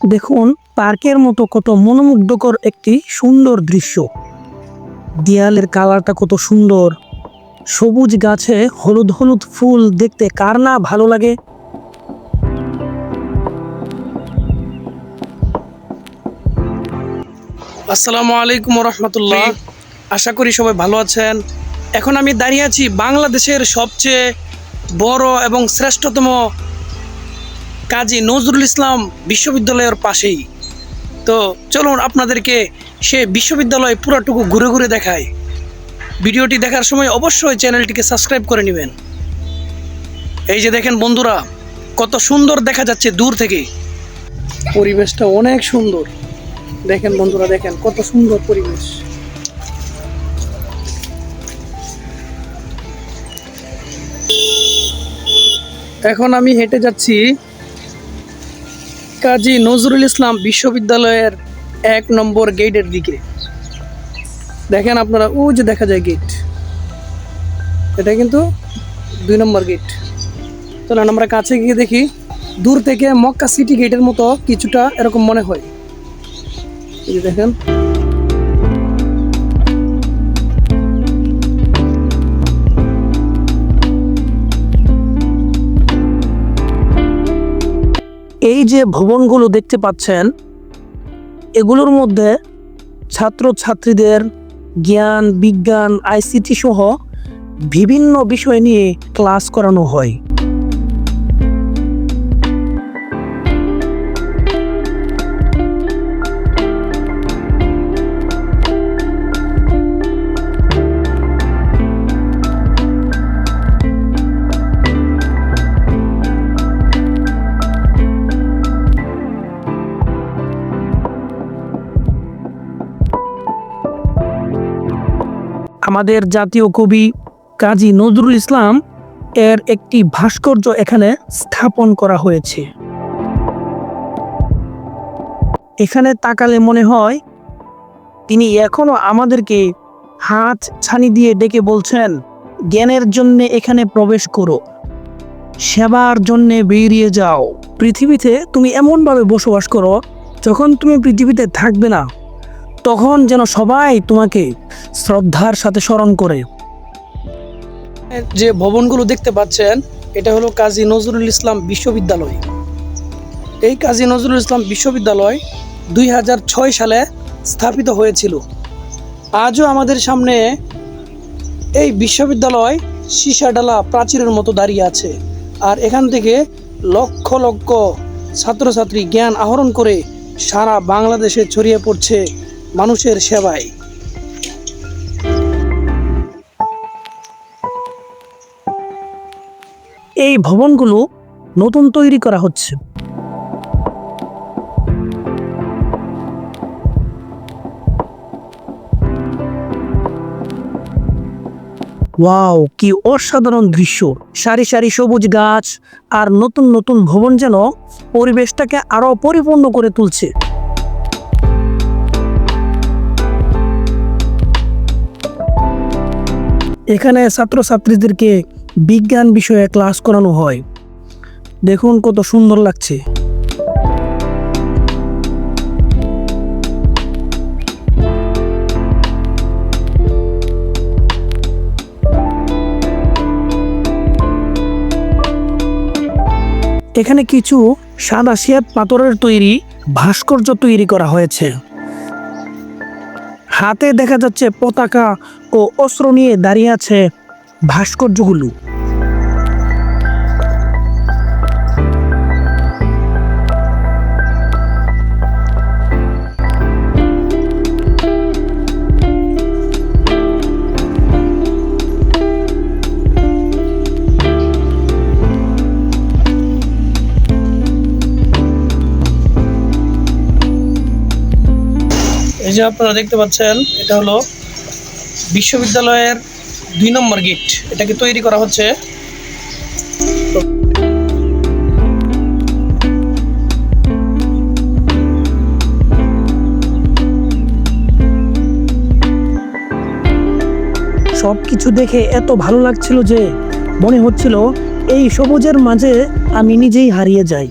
দেখুন পার্কের মতো কত মনোমুগ্ধকর একটি সুন্দর দৃশ্য। দেয়ালের কালারটা কত সুন্দর। সবুজ গাছে হলুদ হলুদ ফুল দেখতে কার না ভালো লাগে। আসসালামু আলাইকুম রহমতুল্লাহ আশা করি সবাই ভালো আছেন। এখন আমি দাঁড়িয়ে আছি বাংলাদেশের সবচেয়ে বড় এবং শ্রেষ্ঠতম কাজী নজরুল ইসলাম বিশ্ববিদ্যালয়ের পাশেই। তো চলুন আপনাদেরকে সে বিশ্ববিদ্যালয় পুরোটুকু ঘুরে ঘুরে দেখায় ভিডিওটি দেখার সময় অবশ্যই চ্যানেলটিকে সাবস্ক্রাইব করে নেবেন। এই যে দেখেন বন্ধুরা, কত সুন্দর দেখা যাচ্ছে দূর থেকে। পরিবেশটা অনেক সুন্দর। দেখেন বন্ধুরা, দেখেন কত সুন্দর পরিবেশ। এখন আমি হেঁটে যাচ্ছি কাজী নজরুল ইসলাম বিশ্ববিদ্যালয়ের এক নম্বর গেটের দিকে। দেখেন আপনারা, ও যে দেখা যায় গেট এটা কিন্তু দুই নম্বর গেট চলেন আমরা কাছে গিয়ে দেখি, দূর থেকে মক্কা সিটি গেটের মতো কিছুটা এরকম মনে হয়। দেখেন। এই যে ভবনগুলো দেখতে পাচ্ছেন, এগুলোর মধ্যে ছাত্র ছাত্রীদের জ্ঞান, বিজ্ঞান, আইসিটি সহ বিভিন্ন বিষয় নিয়ে ক্লাস করানো হয়। আমাদের জাতীয় কবি কাজী নজরুল ইসলাম এর একটি ভাস্কর্য এখানে স্থাপন করা হয়েছে। এখানে তাকালে মনে হয় তিনি এখনও আমাদেরকে হাত ছানি দিয়ে ডেকে বলছেন, জ্ঞানের জন্য এখানে প্রবেশ করো, সেবার জন্য বেরিয়ে যাও। পৃথিবীতে তুমি এমনভাবে বসবাস করো যখন তুমি পৃথিবীতে থাকবে না। তখন যেন সবাই তোমাকে শ্রদ্ধার সাথে স্মরণ করে। যে ভবনগুলো দেখতে পাচ্ছেন, এটা হলো কাজী নজরুল ইসলাম বিশ্ববিদ্যালয়। এই কাজী নজরুল ইসলাম বিশ্ববিদ্যালয় দুই হাজার ছয় সালে স্থাপিত হয়েছিল। আজও আমাদের সামনে এই বিশ্ববিদ্যালয় সীসাডালা প্রাচীরের মতো দাঁড়িয়ে আছে। আর এখান থেকে লক্ষ লক্ষ ছাত্রছাত্রী জ্ঞান আহরণ করে সারা বাংলাদেশে ছড়িয়ে পড়ছে। মানুষের সেবায়। এই ভবনগুলো নতুন তৈরি করা হচ্ছে। ওয়াও, কি অসাধারণ দৃশ্য। সারি সারি সবুজ গাছ আর নতুন নতুন ভবন যেন পরিবেশটাকে আরও পরিপূর্ণ করে তুলছে। এখানে ছাত্রছাত্রীদেরকে বিজ্ঞান বিষয়ে ক্লাস করানো হয়। দেখুন কত সুন্দর লাগছে। এখানে কিছু সাদা শ্বেত পাথরের তৈরি ভাস্কর্য তৈরি করা হয়েছে। হাতে দেখা যাচ্ছে পতাকা ও অস্ত্র নিয়ে দাঁড়িয়ে আছে ভাস্কর্যগুলো। এই যে আপনারা দেখতে পাচ্ছেন, এটা হলো বিশ্ববিদ্যালয়ের দুই নম্বর গেট। এটাকে তৈরি করা হচ্ছে? সব কিছু দেখে এত ভালো লাগছিল যে মনে হচ্ছিল এই সবুজের মাঝে আমি নিজেই হারিয়ে যাই।